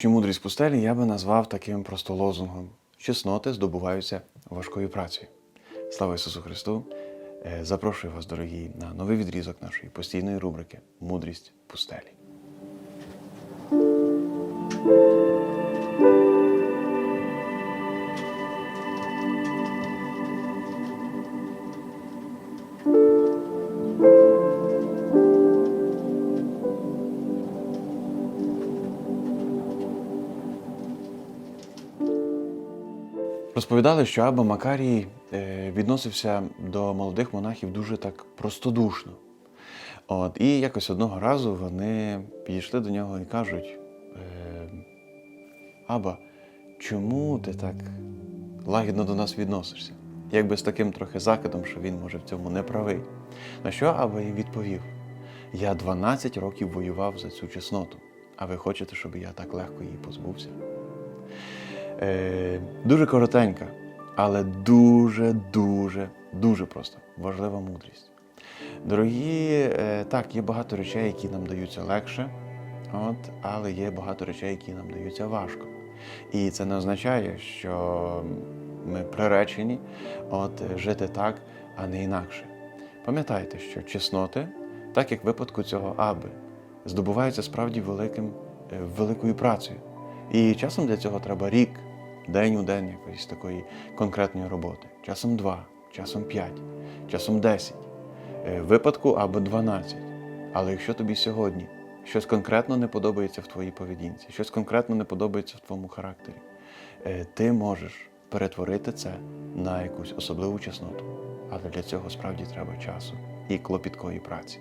Чи мудрість пустелі я би назвав таким просто лозунгом. Чесноти здобуваються важкою працею. Слава Ісусу Христу! Е, Запрошую вас, дорогі, на новий відрізок нашої постійної рубрики Мудрість пустелі. Розповідали, що Аба Макарій е, відносився до молодих монахів дуже так простодушно. От, і якось одного разу вони підійшли до нього і кажуть: е, Аба, чому ти так лагідно до нас відносишся? Якби з таким трохи закидом, що він може в цьому не правий. На що Аба їм відповів: Я 12 років воював за цю чесноту, а ви хочете, щоб я так легко її позбувся? Е, дуже коротенька, але дуже, дуже, дуже просто важлива мудрість. Дорогі, е, так, є багато речей, які нам даються легше, от, але є багато речей, які нам даються важко. І це не означає, що ми приречені от, жити так, а не інакше. Пам'ятайте, що чесноти, так як в випадку цього аби, здобуваються справді великим, е, великою працею. І часом для цього треба рік, день у день якоїсь такої конкретної роботи. Часом два, часом п'ять, часом десять. Е, випадку або 12. Але якщо тобі сьогодні щось конкретно не подобається в твоїй поведінці, щось конкретно не подобається в твоєму характері, е, ти можеш перетворити це на якусь особливу чесноту. Але для цього справді треба часу і клопіткої праці.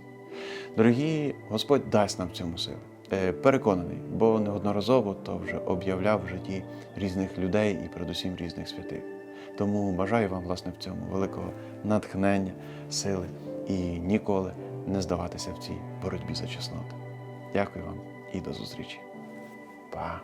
Дорогі, Господь дасть нам цьому сили. Е, Переконаний, бо неодноразово то вже об'являв в житті різних людей і передусім різних святих. Тому бажаю вам, власне, в цьому великого натхнення, сили і ніколи не здаватися в цій боротьбі за чесноту. Дякую вам і до зустрічі. Па!